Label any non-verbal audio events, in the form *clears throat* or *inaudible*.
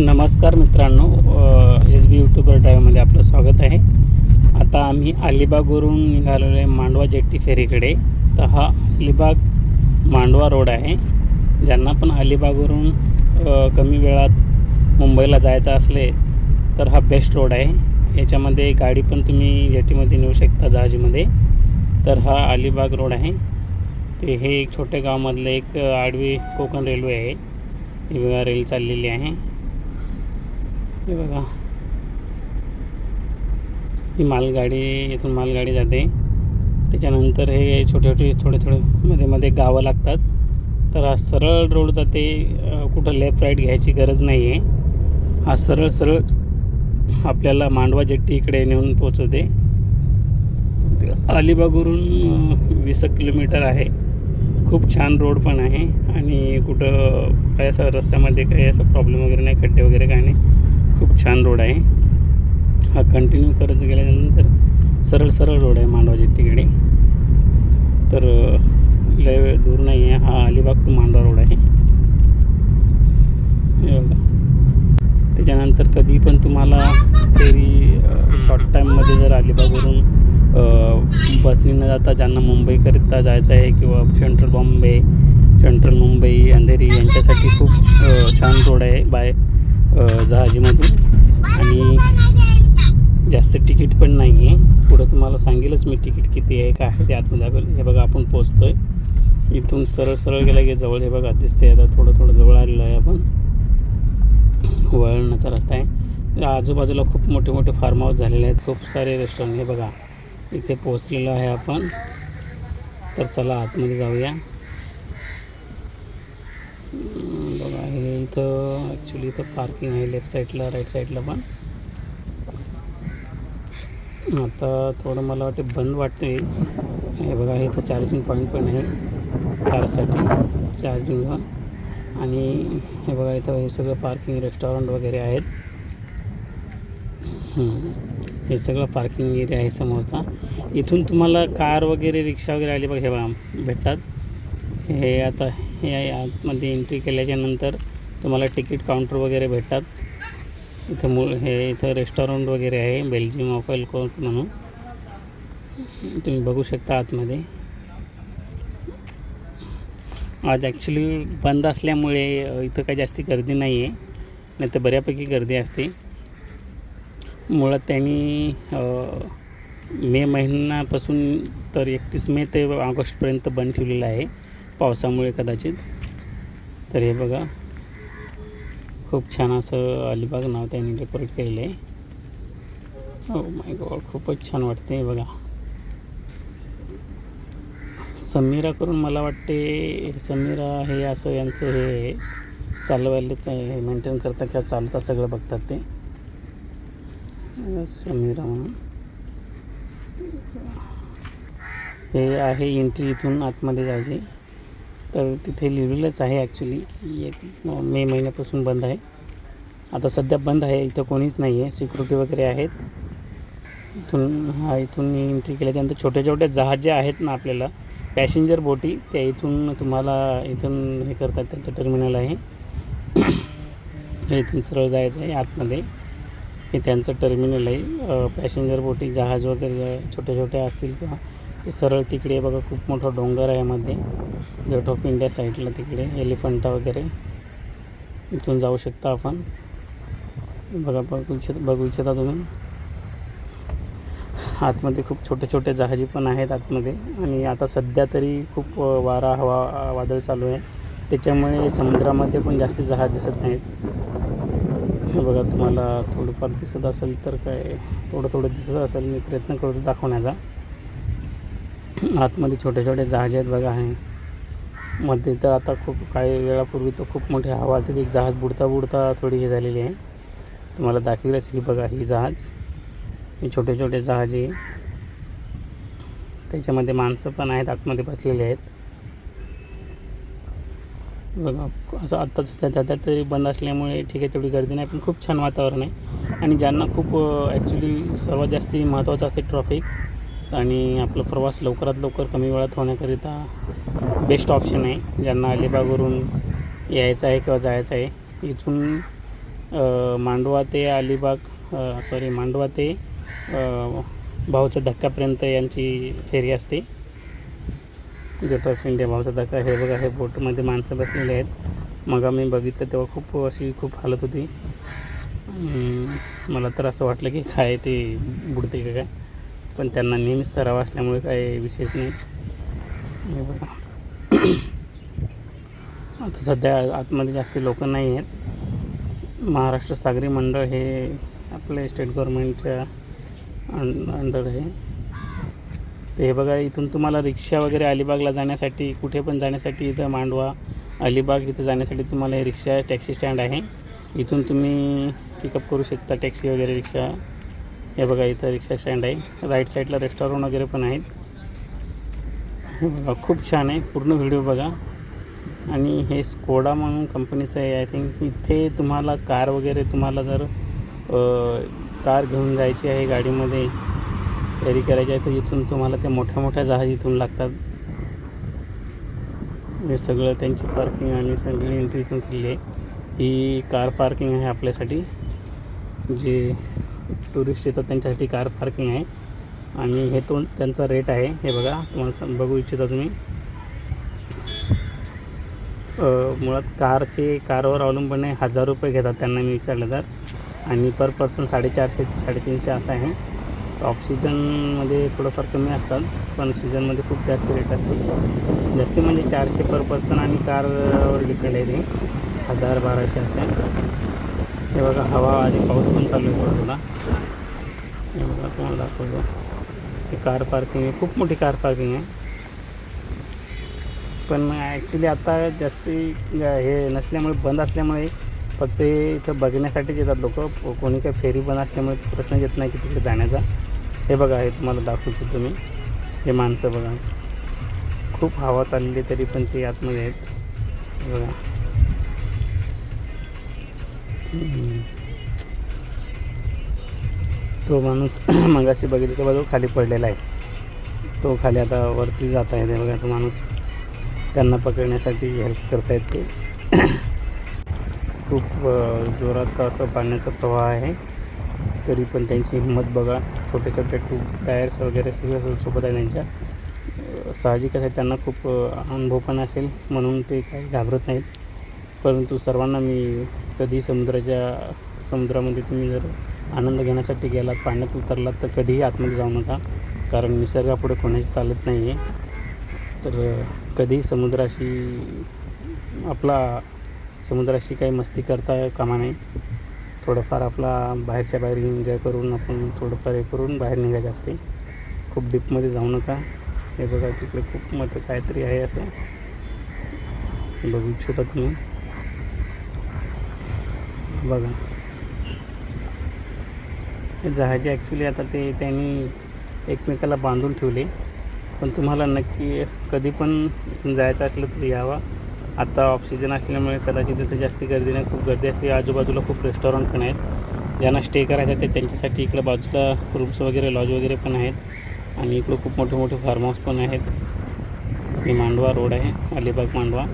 नमस्कार मित्रांनो एस बी यूट्यूबर ड्रायव्हमध्ये आपलं स्वागत आहे. आता आम्ही अलिबागवरून निघालेलो आहे मांडवा जेट्टी फेरीकडे. तर हा अलिबाग मांडवा रोड आहे. ज्यांना पण अलिबागवरून कमी वेळात मुंबईला जायचं असले तर हा बेस्ट रोड आहे. याच्यामध्ये गाडी पण तुम्ही जेटीमध्ये नेऊ शकता जहाजीमध्ये. तर हा अलिबाग रोड आहे. ते हे एक छोट्या गावामधलं एक आडवी कोकण रेल्वे आहे. ही रेल चाललेली आहे. हे बघा. ही मालगाडी इथून मालगाडी जाते. त्याच्यानंतर हे छोटे छोटे थोडे थोडे मध्ये मध्ये गावं लागतात. तर हा सरळ रोड जाते. कुठं लेफ्ट राईट घ्यायची गरज नाही आहे हा सरळ सरळ आपल्याला मांडवा जेट्टी इकडे नेऊन पोचवते अलिबागवरून वीस किलोमीटर आहे. खूप छान रोड पण आहे. आणि कुठं काही असं रस्त्यामध्ये काही असं प्रॉब्लेम वगैरे नाही खड्डे वगैरे काही नाही. खूप छान रोड आहे. हा कंटिन्यू करत गेल्यानंतर सरळ सरळ रोड आहे मांडवाच्या तिकडे तर लय दूर नाही आहे हा अलिबाग टू मांडवा रोड आहे. त्याच्यानंतर कधी पण तुम्हाला फेरी शॉर्ट टाईममध्ये जर अलिबागवरून बसने न जाता ज्यांना मुंबईकरिता जायचं आहे किंवा सेंट्रल बॉम्बे सेंट्रल मुंबई अंधेरी यांच्यासाठी खूप छान रोड आहे. बाय जहाजीमधून. आणि जास्त तिकीट पण नाही आहे पुढं तुम्हाला सांगेलच मी तिकीट किती आहे काय आहे ते आतमध्ये दाखवलं. हे बघा आपण पोचतो आहे इथून सरळ सरळ गेला की जवळ हे बघा दिसते आता थोडं थोडं जवळ आलेलं आहे आपण. वळणाचा रस्ता आहे. आजूबाजूला खूप मोठे मोठे फार्म हाऊस झालेले आहेत. खूप सारे रेस्टॉरंट हे बघा. इथे पोचलेलो आहे आपण. तर चला आतमध्ये जाऊया अं, बघा हे इथं ॲक्च्युली इथं पार्किंग आहे लेफ्ट साईडला राईट साईडला पण. आता थोडं मला वाटते बंद वाटते हे बघा हे इथं चार्जिंग पॉईंट पण आहे. कारसाठी चार्जिंग आणि हे बघा इथं हे सगळं पार्किंग रेस्टॉरंट वगैरे आहेत. हे सगळं पार्किंग एरिया आहे समोरचा. इथून तुम्हाला कार वगैरे रिक्षा वगैरे आली बघ हे बघा भेटतात. हे आता हे आतमध्ये एंट्री केल्याच्यानंतर तुम्हाला तिकीट काउंटर वगैरे भेटतात. इथं मूळ हे इथं रेस्टॉरंट वगैरे आहे बेल्जियम ऑफेल कोर्ट म्हणून. तुम्ही बघू शकता आतमध्ये. आज ॲक्च्युली बंद असल्यामुळे इथं काही जास्ती गर्दी नाही आहे नाही तर बऱ्यापैकी गर्दी असते. मुळात त्यांनी मे महिन्यापासून तर एकतीस मे ते ऑगस्टपर्यंत बंद ठेवलेलं आहे. पावसामुळे कदाचित. तर हे बघा. खूप छान असं अलिबाग नाव त्यांनी डेकोरेट केलेलं आहे. हो माय गॉड खूपच छान वाटते बघा. समीरा करून मला वाटते समीरा हे असं यांचं हे चालवायलाच मेंटेन करतात किंवा चालतात सगळं बघतात ते. समीरा म्हणून. हे आहे एंट्री इथून आतमध्ये जायचे. तर तिथे लिहिलेलंच आहे ॲक्च्युली एक मे महिन्यापासून बंद आहे. आता सध्या बंद आहे इथं कोणीच नाही आहे सिक्युरिटी वगैरे आहेत. इथून हा इथून एंट्री केल्याच्यानंतर छोट्या छोट्या जहाजे आहेत ना आपल्याला. पॅसेंजर बोटी त्या इथून तुम्हाला इथून हे करतात त्यांचं टर्मिनल आहे. हे इथून सरळ जायचं आहे आतमध्ये. हे त्यांचं टर्मिनल आहे. पॅसेंजर बोटी जहाज वगैरे छोट्या छोट्या असतील किंवा ते सरळ तिकडे बघा खूप मोठा डोंगर आहे मध्ये गेट ऑफ इंडिया साईडला तिकडे एलिफंटा वगैरे. इथून जाऊ शकता आपण. बघा बघू इच्छित बघू इच्छिता तुम्ही. आतमध्ये खूप छोटे छोटे जहाजी पण आहेत आतमध्ये. आणि आता सध्या तरी खूप वारा हवा वादळ चालू आहे. त्याच्यामुळे समुद्रामध्ये पण जास्ती जहाज दिसत नाहीत. बघा तुम्हाला थोडंफार दिसत असेल तर काय थोडं थोडं दिसत असेल मी प्रयत्न करतो दाखवण्याचा. आतमध्ये छोटे छोटे जहाज आहेत बघा आहे मध्ये तर आता खूप काही वेळापूर्वी तर खूप मोठी हवा आली ती एक जहाज बुडता बुडता थोडी हे झालेली आहे. तुम्हाला दाखविलंच ही बघा ही जहाज. हे छोटे छोटे जहाज आहे. त्याच्यामध्ये माणसं पण आहेत आतमध्ये बसलेले आहेत. बघा असं आत्ता सध्या सध्या तरी बंद असल्यामुळे ठीक आहे तेवढी गर्दी नाही पण खूप छान वातावरण आहे. आणि ज्यांना खूप ॲक्च्युली सर्वात जास्त महत्त्वाचं असते ट्रॉफिक आणि आपला प्रवास लवकरात लवकर कमी वेळात होण्याकरिता बेस्ट ऑप्शन आहे. ज्यांना अलिबागवरून यायचं आहे किंवा जायचं आहे. इथून मांडवा ते अलिबाग सॉरी मांडवा ते भाऊच्या भाऊचा धक्कापर्यंत यांची फेरी असते. गेट ऑफ इंडिया भाऊचा धक्का. हे बघा हे बोटमध्ये माणसं बसलेले आहेत. मग आम्ही बघितलं तेव्हा खूप अशी खूप हालत होती. मला तर असं वाटलं की काय ते बुडते का काय? पण त्यांना नेहमीच सराव असल्यामुळे काय विशेष नाही. हे बघा. *clears throat* आता सध्या आतमध्ये जास्त लोक नाही आहेत. महाराष्ट्र सागरी मंडळ हे आपले स्टेट गव्हर्मेंटच्या अं अंडर आहे. तर हे बघा इथून तुम्हाला रिक्षा वगैरे अलिबागला जाण्यासाठी कुठे पण जाण्यासाठी इथं मांडवा अलिबाग इथं जाण्यासाठी तुम्हाला रिक्षा टॅक्सी स्टँड आहे. इथून तुम्ही पिकअप करू शकता टॅक्सी वगैरे रिक्षा. हे बघा इथं रिक्षा स्टँड आहे. राईट साईडला रेस्टॉरंट वगैरे पण आहेत. हे बघा खूप छान आहे. पूर्ण व्हिडिओ बघा. आणि हे स्कोडा म्हणून कंपनीचं आहे. आय थिंक इथे तुम्हाला कार वगैरे तुम्हाला जर कार घेऊन जायची आहे गाडीमध्ये कॅरी करायची आहे तर इथून तुम्हाला त्या मोठ्या मोठ्या जहाज इथून लागतात. हे सगळं त्यांची पार्किंग आणि सगळी एंट्री इथून केलेली आहे. ही कार पार्किंग आहे आपल्यासाठी जे टुरिस्ट येतात त्यांच्यासाठी कार पार्किंग आहे. आणि हे तो त्यांचा रेट आहे. हे बघा तुम्हाला बघू इच्छिता तुम्ही. मुळात कारचे कारवर अवलंबून आहे. हजार रुपये घेतात त्यांना मी विचारलं तर. आणि पर पर्सन साडेचारशे ते साडेतीनशे असं आहे. तर ऑफ सीजनमध्ये थोडंफार कमी असतात. पण सीजनमध्ये खूप जास्त रेट असते. जास्ती म्हणजे चारशे पर पर्सन आणि कारवर डिपेंड आहे ते. हजार बाराशे असं आहे. हे बघा हवा आणि पाऊस पण चालू आहे थोडा हे बघा तुम्हाला दाखवतो. हे कार पार्किंग आहे खूप मोठी कार पार्किंग आहे. पण ॲक्च्युली आता जास्ती हे नसल्यामुळे बंद असल्यामुळे फक्त इथं बघण्यासाठीच येतात लोक. कोणी काही फेरी बंद असल्यामुळे प्रश्न येत नाही की तिकडे जाण्याचा. हे बघा हे तुम्हाला दाखवू शकतो मी हे माणसं बघा. खूप हवा चाललेली तरी पण ते आतमध्ये आहेत. बघा. तो माणूस *clears throat* मगाशी बघितलं तर बाजू खाली पडलेला आहे. तो खाली आता वरती जात आहे. ते बघा तो माणूस त्यांना पकडण्यासाठी हेल्प करतायत ते. *clears throat* खूप जोरात असं पाण्याचा प्रवाह आहे. तरी पण त्यांची हिंमत बघा. छोटे छोटे ट्यूब टायर्स वगैरे सगळं सोबत आहे त्यांच्या. साहजिकच आहे. त्यांना खूप अनुभव पण असेल. म्हणून ते काही घाबरत नाहीत. परंतु सर्वांना मी कधी समुद्राच्या समुद्रामध्ये तुम्ही जर आनंद घेण्यासाठी गेलात पाण्यात उतरलात तर कधीही आतमध्ये जाऊ नका. कारण निसर्गापुढे कोणाची चालत नाही आहे तर कधीही समुद्राशी आपला समुद्राशी काही मस्ती करता कामा नाही थोडंफार आपला बाहेरच्या बाहेर एन्जॉय करून आपण थोडंफार हे करून बाहेर निघायचं असते. खूप डीपमध्ये जाऊ नका. हे बघा तिकडे खूप मोठं काहीतरी आहे असं. बघू इच्छिता तुम्ही. बघा. हे जहाजे ॲक्च्युली आता ते त्यांनी एकमेकाला बांधून ठेवले. पण तुम्हाला नक्की कधी पण इथून जायचं असलं तर यावा. आता ऑक्सिजन असल्यामुळे कदाचित तिथे जास्ती गर्दी नाही खूप गर्दी असते. आजूबाजूला खूप रेस्टॉरंट पण आहेत. ज्यांना स्टे करायचं ते त्यांच्यासाठी इकडं बाजूला रूम्स वगैरे लॉज वगैरे पण आहेत. आणि इकडं खूप मोठे मोठे फार्म हाऊस पण आहेत. हे मांडवा रोड आहे अलिबाग मांडवा.